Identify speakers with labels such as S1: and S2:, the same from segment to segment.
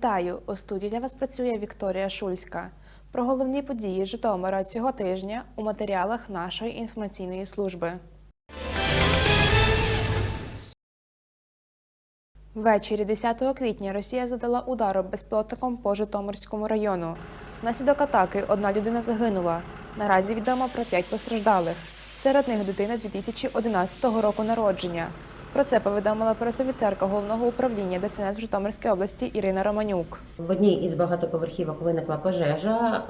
S1: Вітаю! У студії для вас працює Вікторія Шульська. Про головні події Житомира цього тижня у матеріалах нашої інформаційної служби. Ввечері 10 квітня Росія задала удару безпілотником по Житомирському району. Внаслідок атаки одна людина загинула. Наразі відомо про п'ять постраждалих. Серед них дитина 2011 року народження. Про це повідомила пресофіцерка головного управління ДСНС в Житомирській області Ірина Романюк.
S2: В одній із багатоповерхівок виникла пожежа.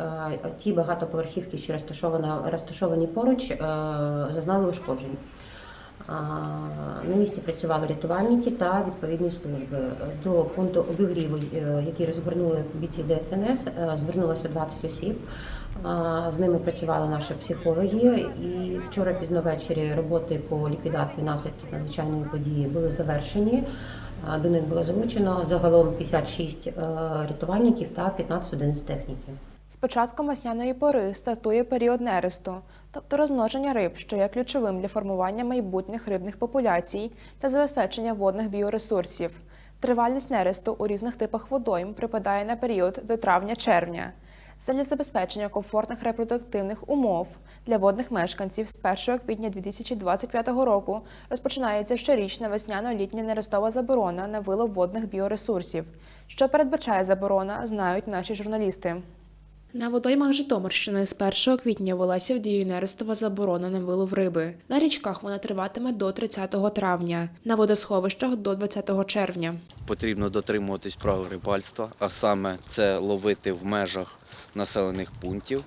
S2: Е, Ті багатоповерхівки, що розташовані, поруч, е, зазнали ушкоджень. На місці працювали рятувальники та відповідні служби. До пункту обігріву, е, який розгорнули бійці ДСНС, е, звернулося 20 осіб. З ними працювали наші психологи. І вчора пізно ввечері роботи по ліквідації наслідків надзвичайної події були завершені. До них було залучено загалом 56 е, рятувальників та 15 одиниць техніки.
S1: З початком весняної пори стартує період нересту, тобто розмноження риб, що є ключовим для формування майбутніх рибних популяцій та забезпечення водних біоресурсів. Тривалість нересту у різних типах водойм припадає на період до травня-червня. Задля забезпечення комфортних репродуктивних умов для водних мешканців з 1 квітня 2025 року розпочинається щорічна весняно-літня нерестова заборона на вилов водних біоресурсів. Що передбачає заборона, знають наші журналісти. На водоймах Житомирщини з 1 квітня велася в дію нерестова заборона на вилов риби. На річках вона триватиме до 30 травня, на водосховищах до 20 червня.
S3: потрібно дотримуватись правил рибальства, а саме це ловити в межах населених пунктів,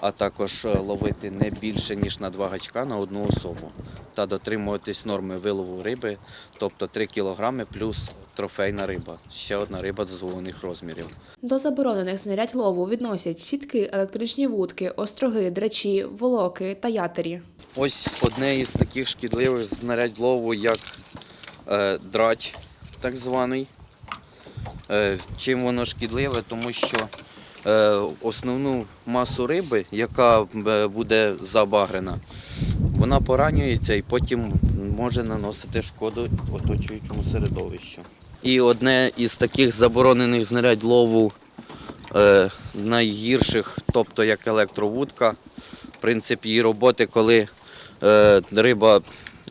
S3: а також е, ловити не більше ніж на два гачка на одну особу та дотримуватись норми вилову риби, тобто 3 кг плюс трофейна риба, ще одна риба дозволених розмірів.
S1: До заборонених знарядь лову відносять сітки, електричні вудки, остроги, драчі, волоки та ятері.
S3: Ось одне із таких шкідливих знарядь лову, як е, драч, так званий. Е, чим воно шкідливе? Тому що основну масу риби, яка е, буде забагрена, вона поранюється і потім може наносити шкоду оточуючому середовищу. І одне із таких заборонених знарядь лову е, найгірших, тобто як електровудка, принцип її роботи, коли е, риба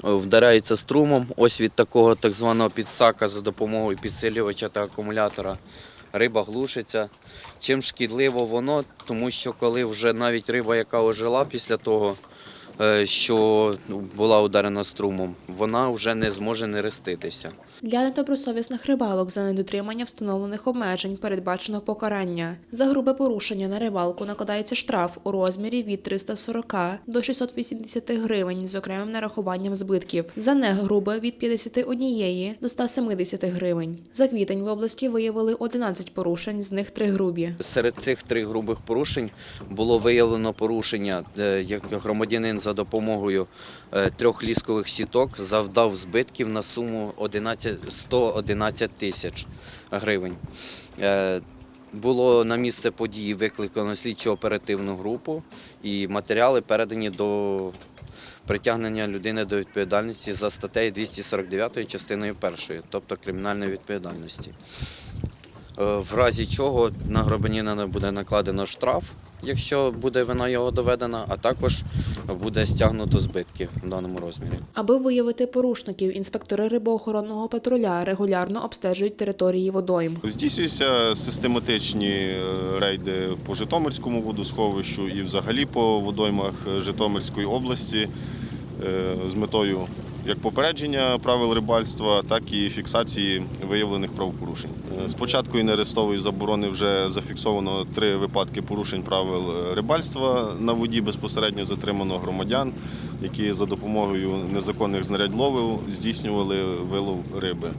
S3: вдаряється струмом, ось від такого так званого підсака за допомогою підсилювача та акумулятора. Риба глушиться. Чим шкідливо воно, тому що коли вже навіть риба, яка ожила після того, е, що була ударена струмом, вона вже не зможе нереститися.
S1: Для недобросовісних рибалок за недотримання встановлених обмежень передбачено покарання. За грубе порушення на рибалку накладається штраф у розмірі від 340 до 680 гривень з окремим нарахуванням збитків. За негрубе від 51 до 170 гривень. За квітень в області виявили 11 порушень, з них 3 грубі.
S3: Серед цих трьох грубих порушень було виявлено порушення, е, як громадянин за допомогою трьох ліскових сіток завдав збитків на суму 11, 111 тисяч гривень. Е, Було на місце події викликано слідчо-оперативну групу і матеріали передані до притягнення людини до відповідальності за статтею 249 частиною 1, тобто кримінальної відповідальності. Е, В разі чого на громадянина буде накладено штраф, якщо буде вина його доведена, а також буде стягнуто збитки в даному розмірі.
S1: Аби виявити порушників, інспектори рибоохоронного патруля регулярно обстежують території водойм.
S4: Здійснюються систематичні е, рейди по Житомирському водосховищу і взагалі по водоймах Житомирської області е, з метою як попередження правил рибальства, так і фіксації виявлених правопорушень. Е, З початку і нерестової заборони вже зафіксовано три випадки порушень правил е, рибальства на воді. Безпосередньо затримано громадян, які за допомогою незаконних знарядь лову здійснювали вилов риби.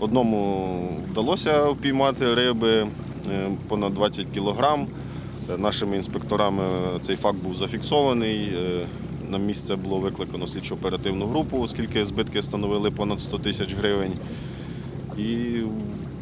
S4: Одному вдалося впіймати риби е, понад 20 кілограм. Е, Нашими інспекторами цей факт був зафіксований. На місце було викликано слідчо-оперативну групу, оскільки збитки становили понад 100 тисяч гривень. І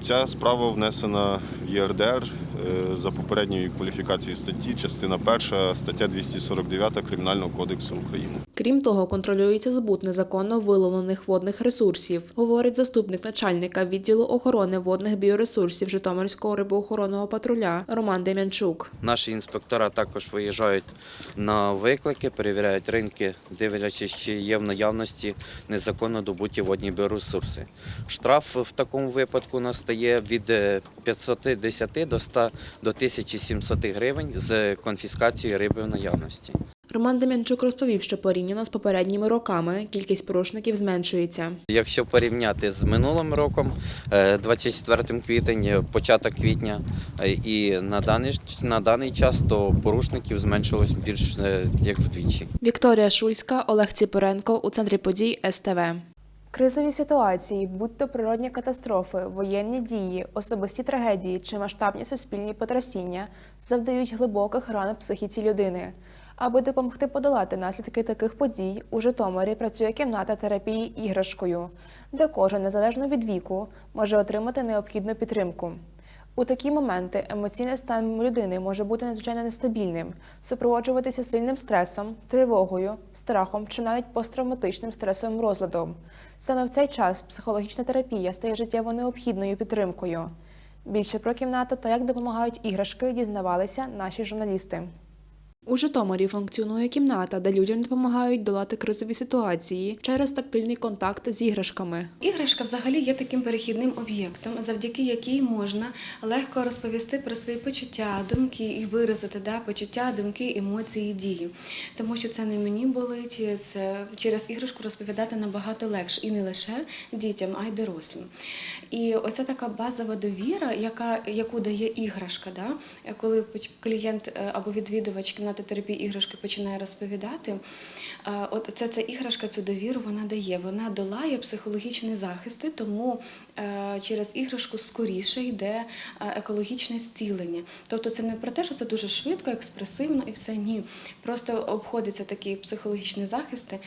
S4: ця справа внесена в ЄРДР е, за попередньою кваліфікацією статті, частина 1, стаття 249 Кримінального кодексу України.
S1: Крім того, контролюється збут незаконно виловлених водних ресурсів, говорить заступник начальника відділу охорони водних біоресурсів Житомирського рибоохоронного патруля Роман Дем'янчук.
S3: Наші інспектора також виїжджають на виклики, перевіряють ринки, дивлячись, чи є в наявності незаконно добуті водні біоресурси. Штраф в такому випадку настає від е, 510 до 100 до 1700 гривень з конфіскацією риби в наявності.
S1: Роман Дем'янчук розповів, що порівняно з попередніми роками кількість порушників зменшується.
S3: Якщо порівняти з минулим роком, е, 24 квітень, е, початок квітня, е, і на даний, на даний час, то порушників зменшилось більш е, як вдвічі.
S1: Вікторія Шульська, Олег Ціпоренко у центрі подій СТВ. Кризові ситуації, будь то природні катастрофи, воєнні дії, особисті трагедії чи масштабні суспільні потрясіння, завдають глибоких ран психіці людини. Аби допомогти подолати наслідки таких подій, у Житомирі працює кімната терапії іграшкою, де кожен, незалежно від віку, може отримати необхідну підтримку. У такі моменти емоційний стан людини може бути надзвичайно нестабільним, супроводжуватися сильним стресом, тривогою, страхом чи навіть посттравматичним стресовим розладом. Саме в цей час психологічна терапія стає життєво необхідною підтримкою. Більше про кімнату та як допомагають іграшки дізнавалися наші журналісти. У Житомирі функціонує кімната, де людям допомагають долати кризові ситуації через тактильний контакт з іграшками.
S5: Іграшка взагалі є таким перехідним об'єктом, завдяки якій можна легко розповісти про свої почуття, думки і виразити да, почуття, думки, емоції, дії. Тому що це не мені болить, це через іграшку розповідати набагато легше і не лише дітям, а й дорослим. І оця така базова довіра, яка, яку дає іграшка, да, коли клієнт е, або відвідувач кімнати терапії іграшки починає розповідати, е, от це ця іграшка, цю довіру вона дає. Вона долає психологічні захисти, тому е, через іграшку скоріше йде е, екологічне зцілення. Тобто це не про те, що це дуже швидко, експресивно і все ні. Просто обходяться такі психологічні захисти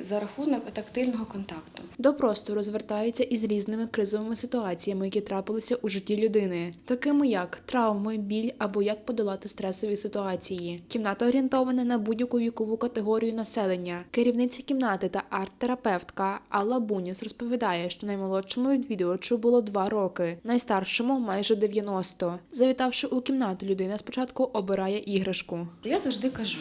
S5: за рахунок тактильного контакту.
S1: До простору звертаються із різними кризовими ситуаціями, які трапилися у житті людини, такими як травми, біль або як подолати стресові ситуації. Кімната орієнтована на будь-яку вікову категорію населення. Керівниця кімнати та арт-терапевтка Алла Буніс розповідає, що наймолодшому відвідувачу було 2 роки, найстаршому майже 90. Завітавши у кімнату, людина спочатку обирає іграшку.
S5: Я завжди кажу: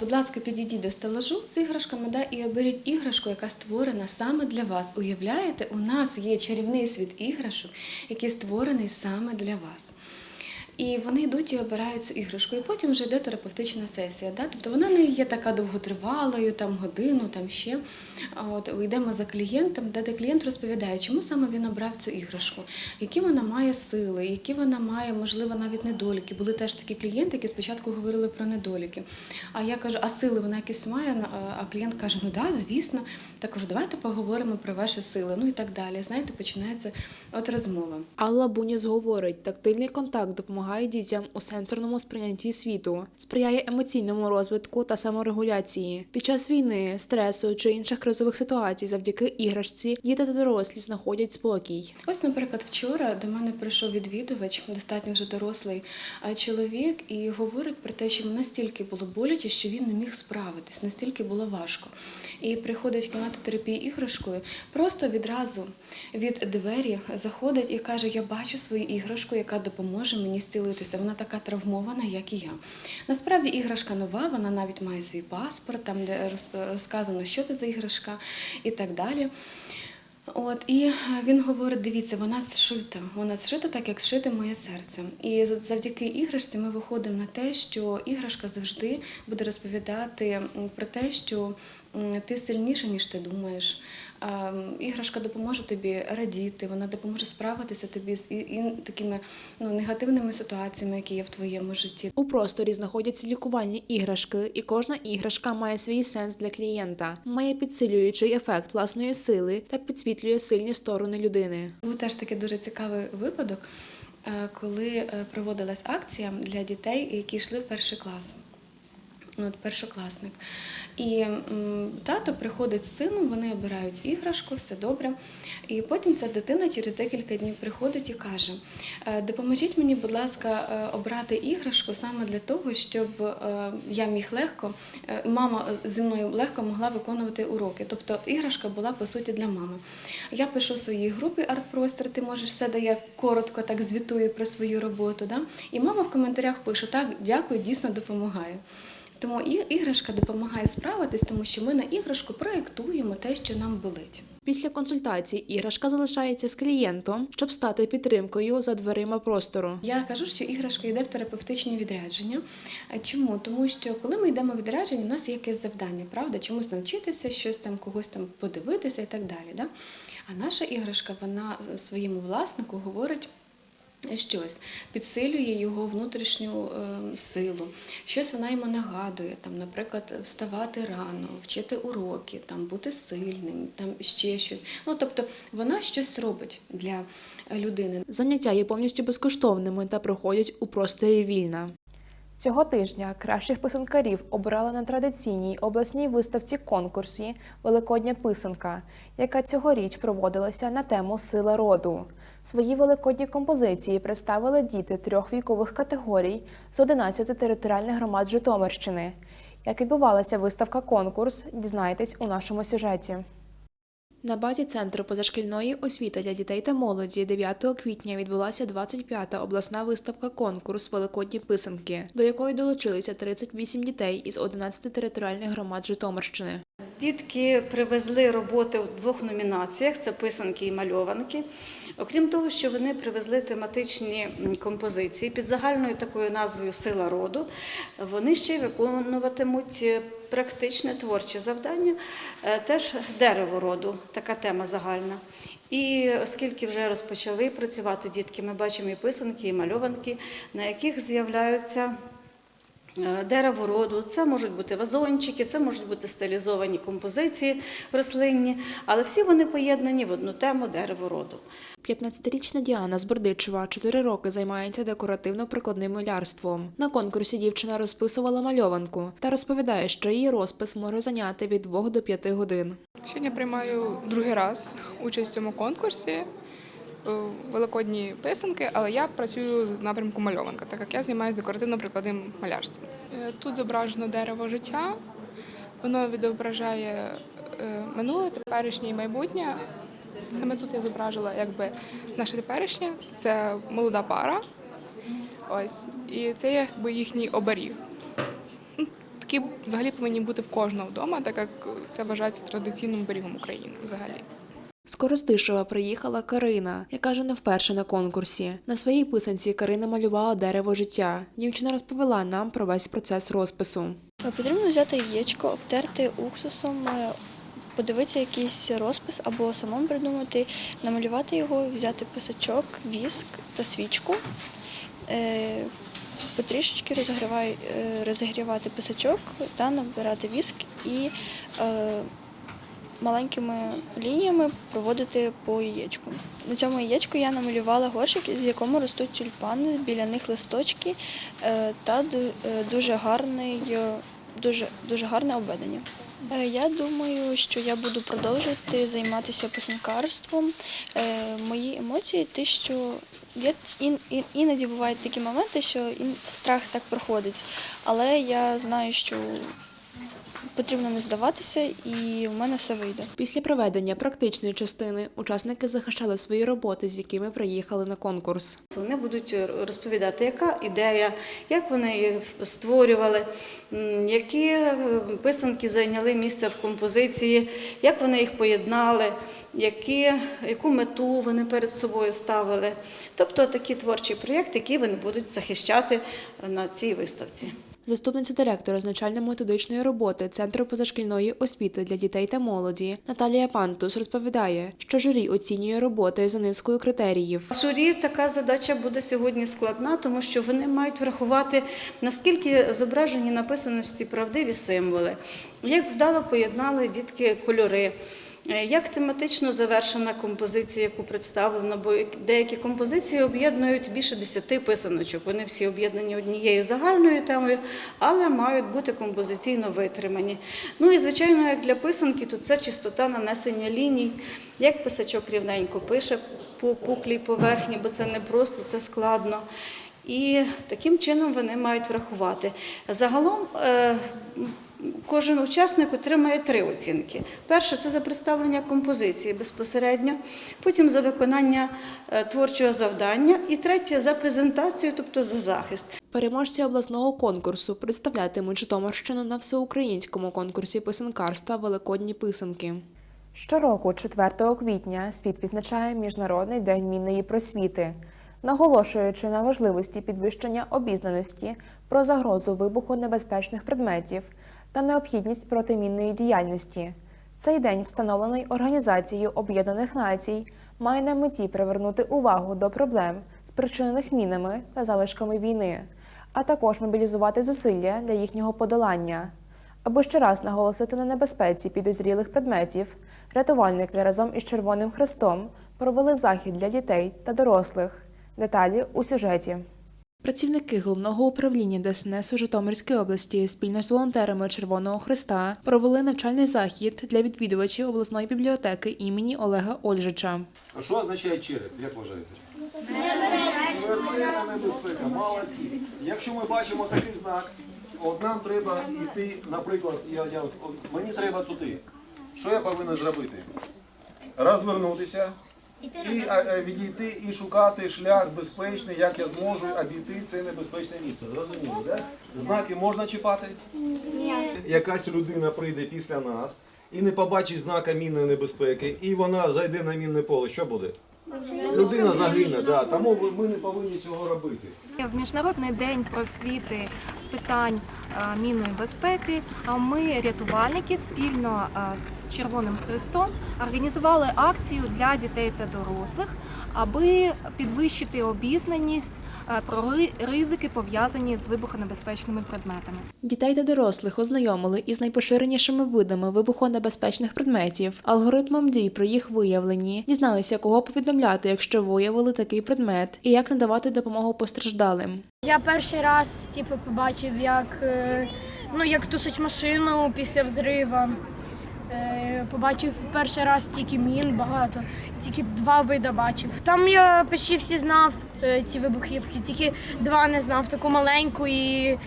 S5: будь ласка, підійдіть до стелажу з іграшками да, і оберіть іграшку, яка створена саме для вас. Уявляєте, у нас є чарівний світ іграшок, який створений саме для вас. І вони йдуть і обирають цю іграшку, і потім вже йде терапевтична сесія. Да? Тобто вона не є така довготривалою, там годину, там ще. От йдемо за клієнтом, де клієнт розповідає, чому саме він обрав цю іграшку, які вона має сили, які вона має, можливо, навіть недоліки. Були теж такі клієнти, які спочатку говорили про недоліки. А я кажу, а сили вона якісь має? А клієнт каже, ну да, звісно. Так кажу, давайте поговоримо про ваші сили. Ну і так далі. Знаєте, починається от розмова.
S1: Алла Буніс говорить, тактильний контакт допомагає дітям у сенсорному сприйнятті світу, сприяє емоційному розвитку та саморегуляції. Під час війни, стресу чи інших кризових ситуацій завдяки іграшці діти та дорослі знаходять спокій.
S5: Ось, наприклад, вчора до мене прийшов відвідувач, достатньо вже дорослий чоловік, і говорить про те, що йому настільки було боляче, що він не міг справитись, настільки було важко. І приходить в кімнату терапії іграшкою, просто відразу від двері заходить і каже: Я бачу свою іграшку, яка допоможе мені зцілитися. Вона така травмована, як і я. Насправді іграшка нова, вона навіть має свій паспорт, там де розказано, що це за іграшка і так далі. От і е, він говорить: дивіться, вона зшита. Вона зшита так, як зшите моє серце. І завдяки іграшці ми виходимо на те, що іграшка завжди буде розповідати про те, що ти сильніша, ніж ти думаєш. Іграшка допоможе тобі радіти, вона допоможе справитися тобі з і, і такими ну, негативними ситуаціями, які є в твоєму житті.
S1: У просторі знаходяться лікувальні іграшки, і кожна іграшка має свій сенс для клієнта, має підсилюючий ефект власної сили та підсвітлює сильні сторони людини.
S5: Був теж такий дуже цікавий випадок, е, коли е, проводилась акція для дітей, які йшли в перший клас. Ну, От першокласник. І тато приходить з сином, вони обирають іграшку, все добре. І потім ця дитина через декілька днів приходить і каже: «Е, допоможіть мені, будь ласка, е, обрати іграшку саме для того, щоб е, я міг легко, мама зі мною легко могла виконувати уроки. Тобто іграшка була по суті для мами. Я пишу своїй групі «Артпростір», ти можеш все, де я коротко так звітую про свою роботу. Да? І мама в коментарях пише: так, дякую, дійсно допомагає. Тому іграшка допомагає справитись, тому що ми на іграшку проєктуємо те, що нам болить.
S1: Після консультації іграшка залишається з клієнтом, щоб стати підтримкою за дверима простору.
S5: Я кажу, що іграшка йде в терапевтичні відрядження. Чому? Тому що коли ми йдемо в відрядження, у нас є якесь завдання, правда? Чомусь навчитися, щось там когось там подивитися і так далі. Да? А наша іграшка, вона своєму власнику говорить. Щось підсилює його внутрішню е, силу, щось вона йому нагадує, там, наприклад, вставати рано, вчити уроки, там, бути сильним, там ще щось. Ну, тобто вона щось робить для людини.
S1: Заняття є повністю безкоштовними та проходять у просторі вільна. Цього тижня кращих писанкарів обрали на традиційній обласній виставці конкурсі Великодня писанка, яка цьогоріч проводилася на тему Сила роду. Свої великодні композиції представили діти трьох вікових категорій з 11 територіальних громад Житомирщини. Як відбувалася виставка конкурс, дізнаєтесь у нашому сюжеті. На базі Центру позашкільної освіти для дітей та молоді 9 квітня відбулася 25-та обласна виставка конкурс Великодні писанки, до якої долучилися 38 дітей із 11 територіальних громад Житомирщини.
S6: Дітки привезли роботи в двох номінаціях: це писанки і мальованки. Окрім того, що вони привезли тематичні композиції під загальною такою назвою Сила роду, вони ще й виконуватимуть е, практичне творче завдання, е, теж дерево роду, така тема загальна. І оскільки вже розпочали працювати дітки, ми бачимо і писанки, і мальованки, на яких з'являються Е, дерево роду, це можуть бути вазончики, це можуть бути стилізовані композиції рослинні, але всі вони поєднані в одну тему дерево роду.
S1: 15-річна Діана з Бердичева 4 роки займається декоративно-прикладним малярством. На конкурсі дівчина розписувала мальованку та розповідає, що її розпис може зайняти від 2 до 5 годин.
S7: Сьогодні приймаю другий раз участь в цьому конкурсі. Е, Великодні писанки, але я працюю з напрямку мальованка, так як я займаюся декоративно-прикладним малярством. Е, Тут зображено дерево життя, воно відображає е, минуле, теперішнє і майбутнє. Саме тут я зображила якби наше теперішнє, це молода пара. Ось. І це якби їхній оберіг. Ну, Такі взагалі повинні бути в кожного вдома, так як це вважається традиційним оберігом України взагалі.
S1: З Коростишева приїхала Карина, яка вже не вперше на конкурсі. На своїй писанці Карина малювала дерево життя. Дівчина розповіла нам про весь процес розпису.
S8: Потрібно взяти яєчко, обтерти уксусом, е, подивитися якийсь розпис або самому придумати, намалювати його, взяти писачок, віск та свічку. Е, Потрішечки е, розігрівати писачок та набирати віск і маленькими лініями проводити по яєчку. На цьому яєчку я намалювала горщик, з якому ростуть тюльпани, біля них листочки е, та е, дуже гарний, е, дуже, дуже гарне обведення. Я думаю, що я буду продовжувати займатися писанкарством. Мої емоції, те, що я ін, ін, іноді бувають такі моменти, що страх так проходить, але я знаю, що потрібно не здаватися, і в мене все вийде.
S1: Після проведення практичної частини учасники захищали свої роботи, з якими приїхали на конкурс.
S6: Вони будуть розповідати, яка ідея, як вони її створювали, які е, писанки зайняли місце в композиції, як вони їх поєднали, які, яку мету вони перед собою ставили. Тобто такий творчий проєкт, який вони будуть захищати на цій виставці.
S1: Заступниця директора з навчально-методичної роботи Центру позашкільної освіти для дітей та молоді Наталія Пантус розповідає, що журі оцінює роботи за низкою критеріїв.
S6: Журі така задача буде сьогодні складна, тому що вони мають врахувати, наскільки зображені на писаності правдиві символи, як вдало поєднали дітки кольори. Е, Як тематично завершена композиція, яку представлено, бо деякі композиції об'єднують більше десяти писаночок. Вони всі об'єднані однією загальною темою, але мають бути композиційно витримані. Ну і звичайно, як для писанки, то це чистота нанесення ліній, як писачок рівненько пише по пуклій поверхні, бо це не просто, це складно. І таким чином вони мають врахувати. Загалом е, кожен учасник отримає три оцінки. Перше це за представлення композиції безпосередньо, потім за виконання е, творчого завдання, і третє за презентацію, тобто за захист.
S1: Переможці обласного конкурсу представлятимуть Житомирщину на всеукраїнському конкурсі писанкарства Великодні писанки. Щороку, 4 квітня, світ відзначає Міжнародний день мінної просвіти, наголошуючи на важливості підвищення обізнаності про загрозу вибуху небезпечних предметів та необхідність протимінної діяльності. Цей день, встановлений Організацією Об'єднаних Націй, має на меті привернути увагу до проблем, спричинених мінами та залишками війни, а також мобілізувати зусилля для їхнього подолання. Аби ще раз наголосити на небезпеці підозрілих предметів, рятувальники разом із Червоним Хрестом провели захід для дітей та дорослих. Деталі у сюжеті. Працівники головного управління ДСНС у Житомирській області спільно з волонтерами Червоного Христа провели навчальний захід для відвідувачів обласної бібліотеки імені Олега Ольжича.
S9: А що означає череп, як вважаєте? Смертельна небезпека, молодці. Якщо ми бачимо такий знак, от нам треба йти, наприклад, я, я, от, от, мені треба туди. Що я повинен зробити? Розвернутися і а, відійти і шукати шлях безпечний, як я зможу обійти це небезпечне місце. Зрозуміло, да? Знаки можна чіпати? Ні. Якась людина прийде після нас і не побачить знака мінної небезпеки, і вона зайде на мінне поле. Що буде? Людина загине, да. тому ми не повинні цього робити.
S10: В Міжнародний день просвіти з питань е, мінної безпеки а ми, рятувальники, спільно е, з Червоним Хрестом організували акцію для дітей та дорослих, аби підвищити обізнаність е, про ризики, пов'язані з вибухонебезпечними предметами.
S1: Дітей та дорослих ознайомили із найпоширенішими видами вибухонебезпечних предметів, алгоритмом дій при їх виявленні, дізналися, кого повідомляти, якщо виявили такий предмет, і як надавати допомогу постраждалим.
S11: Я перший раз типу, побачив, як, е, ну, як тушить машину після взриву. Е, Побачив перший раз тільки мін багато, тільки два види бачив. Там я почти всі знав е, ці вибухівки, тільки два не знав, таку маленьку і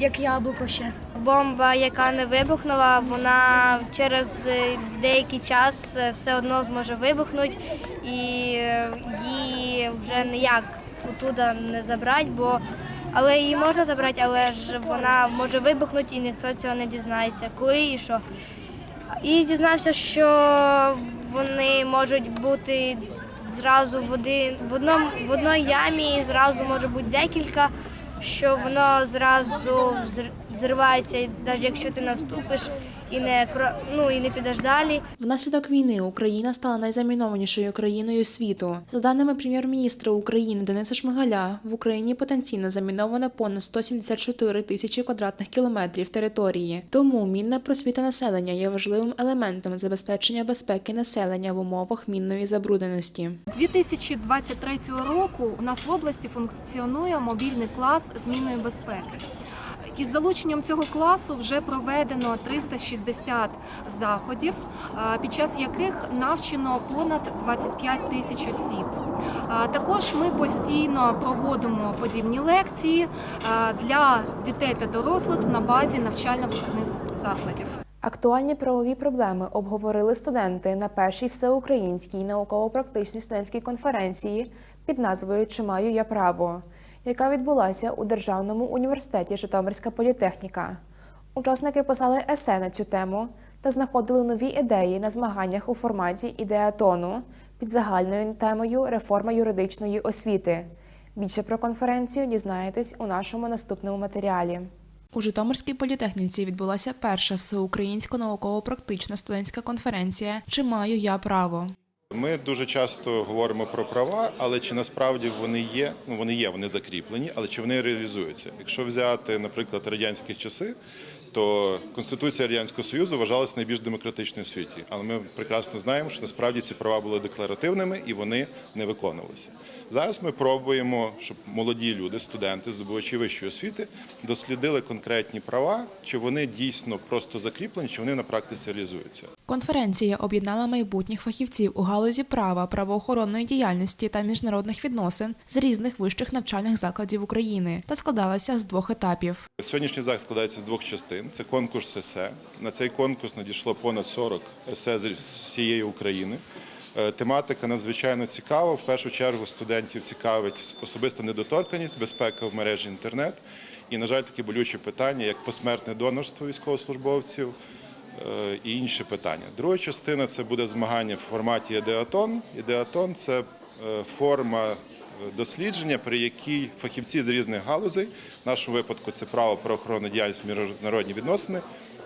S11: як яблуко ще.
S12: Бомба, яка не вибухнула, вона через деякий час все одно зможе вибухнути і її вже ніяк оттуда не забрати, бо але її можна забрати, але ж вона може вибухнути і ніхто цього не дізнається. Коли і що. І дізнався, що вони можуть бути зразу в один в одному в одній ямі, і зразу може бути декілька, що воно зразу взр- взривається, навіть якщо ти наступиш і не ну, і не підеш далі.
S1: Внаслідок війни Україна стала найзамінованішою країною світу. За даними прем'єр-міністра України Дениса Шмигаля, в Україні потенційно заміновано понад 174 тисячі квадратних кілометрів території. Тому мінна просвіта населення є важливим елементом забезпечення безпеки населення в умовах мінної забрудненості.
S10: 2023 року у нас в області функціонує мобільний клас змінної безпеки. Із залученням цього класу вже проведено 360 заходів, під час яких навчено понад 25 тисяч осіб. Також ми постійно проводимо подібні лекції для дітей та дорослих на базі навчально-виховних закладів.
S1: Актуальні правові проблеми обговорили студенти на першій всеукраїнській науково-практичній студентській конференції під назвою Чи маю я право, яка відбулася у Державному університеті Житомирська політехніка. Учасники писали есе на цю тему та знаходили нові ідеї на змаганнях у форматі ідеатону під загальною темою Реформа юридичної освіти. Більше про конференцію дізнаєтесь у нашому наступному матеріалі. У Житомирській політехніці відбулася перша всеукраїнська науково-практична студентська конференція Чи маю я право?
S13: Ми дуже часто говоримо про права, але чи насправді вони є? Ну вони є, вони закріплені, але чи вони реалізуються? Якщо взяти, наприклад, радянські часи, то Конституція Радянського Союзу вважалася найбільш демократичною в світі. Але ми прекрасно знаємо, що насправді ці права були декларативними і вони не виконувалися. Зараз ми пробуємо, щоб молоді люди, студенти, здобувачі вищої освіти, дослідили конкретні права, чи вони дійсно просто закріплені, чи вони на практиці реалізуються.
S1: Конференція об'єднала майбутніх фахівців у галузі права, правоохоронної діяльності та міжнародних відносин з різних вищих навчальних закладів України та складалася з двох етапів.
S13: Сьогоднішній захід складається з двох частин. Це конкурс есе. На цей конкурс надійшло понад 40 есе з всієї України. Е, Тематика надзвичайно цікава. В першу чергу студентів цікавить особиста недоторканність, безпека в мережі інтернет. І, на жаль, такі болючі питання, як посмертне донорство військовослужбовців і інші питання. Друга частина це буде змагання в форматі ідеатон. Ідеатон це е, форма дослідження, при якій фахівці з різних галузей, в нашому випадку це право правоохоронна діяльність міжнародні відносини,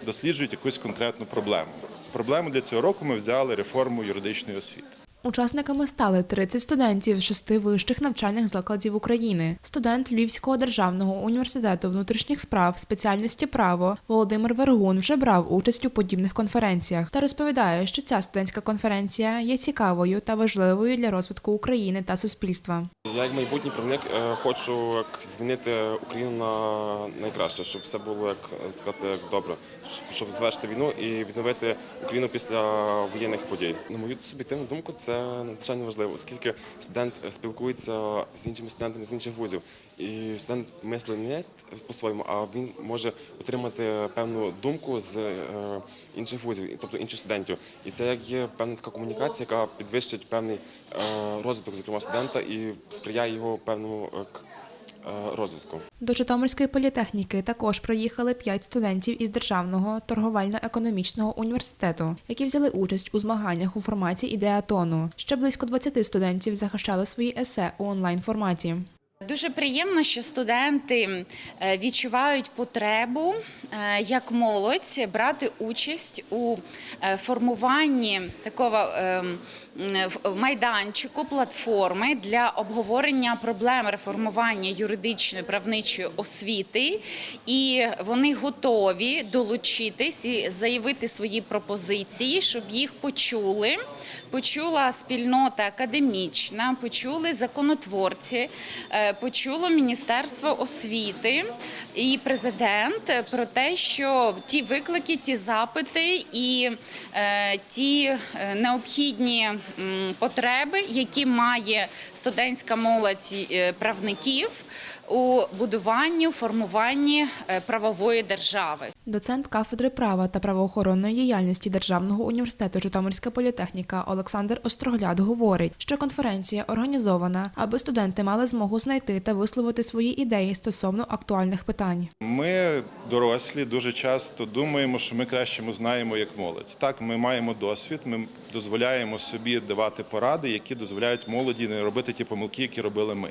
S13: досліджують якусь конкретну проблему. Проблему для цього року ми взяли реформу юридичної освіти.
S1: Учасниками стали 30 студентів з шести вищих навчальних закладів України. Студент Львівського державного університету внутрішніх справ спеціальності право Володимир Вергун вже брав участь у подібних конференціях та розповідає, що ця студентська конференція є цікавою та важливою для розвитку України та суспільства.
S14: Я як майбутній правник е, хочу як змінити Україну на найкраще, щоб все було як сказати як добре, щоб завершити війну і відновити Україну після воєнних подій. На мою суб'єктивну думку, це надзвичайно важливо, оскільки студент е, спілкується з іншими студентами з інших вузів, і студент мислить не по-своєму, а він може отримати певну думку з е, інших вузів, тобто інших студентів. І це як є певна така комунікація, яка підвищить певний е, розвиток, зокрема студента, і сприяє його певному розвитку.
S1: До Житомирської політехніки також приїхали п'ять студентів із Державного торговельно-економічного університету, які взяли участь у змаганнях у форматі ідеатону. Ще близько 20 студентів захищали свої есе у онлайн форматі.
S15: Дуже приємно, що студенти е, відчувають потребу е, як молодь брати участь у е, формуванні такого майданчику, платформи для обговорення проблем реформування юридичної правничої освіти, і вони готові долучитись і заявити свої пропозиції, щоб їх почули. Почула спільнота академічна, почули законотворці, почуло Міністерство освіти і президент про те, що ті виклики, ті запити і е, ті е, необхідні потреби, які має студентська молодь е, правників у будуванні, у формуванні е, правової держави.
S1: Доцент кафедри права та правоохоронної діяльності Державного університету Житомирська політехніка Олександр Острогляд говорить, що конференція організована, аби студенти мали змогу знайти та висловити свої ідеї стосовно актуальних питань.
S13: Ми, дорослі, дуже часто думаємо, що ми кращому знаємо як молодь. Так, ми маємо досвід, ми дозволяємо собі давати поради, які дозволяють молоді не робити ті помилки, які робили ми.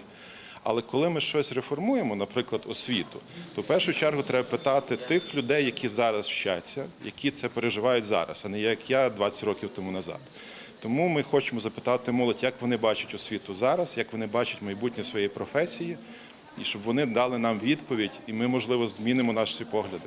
S13: Але коли ми щось реформуємо, наприклад, освіту, то в першу чергу треба питати тих людей, які зараз вчаться, які це переживають зараз, а не як я 20 років тому назад. Тому ми хочемо запитати молодь, як вони бачать освіту зараз, як вони бачать майбутнє своєї професії, і щоб вони дали нам відповідь, і ми, можливо, змінимо наші погляди.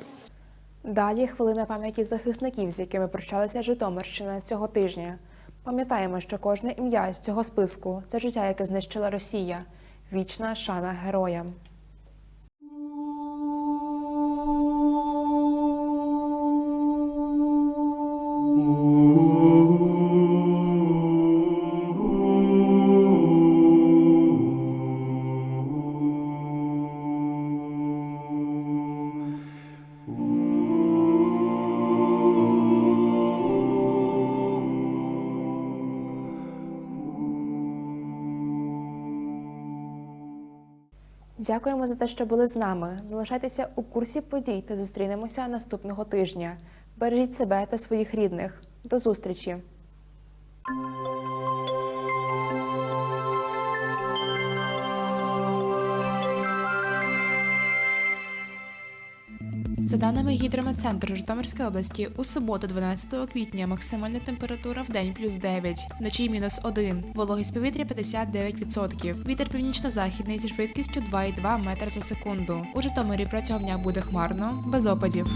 S1: Далі хвилина пам'яті захисників, з якими прощалася Житомирщина цього тижня. Пам'ятаємо, що кожне ім'я з цього списку це життя, яке знищила Росія. Вічна шана героям. Дякуємо за те, що були з нами. Залишайтеся у курсі подій та зустрінемося наступного тижня. Бережіть себе та своїх рідних. До зустрічі! За даними гідрометцентру Житомирської області, у суботу, 12 квітня, максимальна температура в день плюс 9, вночі мінус 1, вологість повітря 59%, вітер північно-західний зі швидкістю 2,2 метра за секунду. У Житомирі протягом дня буде хмарно, без опадів.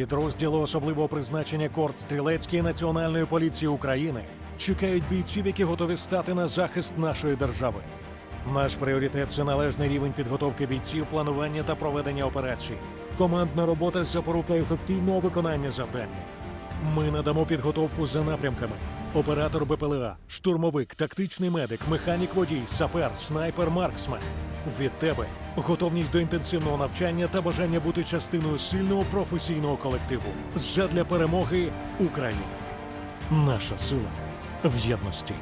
S16: Підрозділи особливого призначення Корт Стрілецької національної поліції України чекають бійців, які готові стати на захист нашої держави. Наш пріоритет це належний рівень підготовки бійців, планування та проведення операцій. Командна робота запорука ефективного виконання завдання. Ми надамо підготовку за напрямками: оператор БПЛА, штурмовик, тактичний медик, механік водій, сапер, снайпер, марксмен. Від тебе готовність до інтенсивного навчання та бажання бути частиною сильного професійного колективу задля перемоги України. Наша сила в єдності.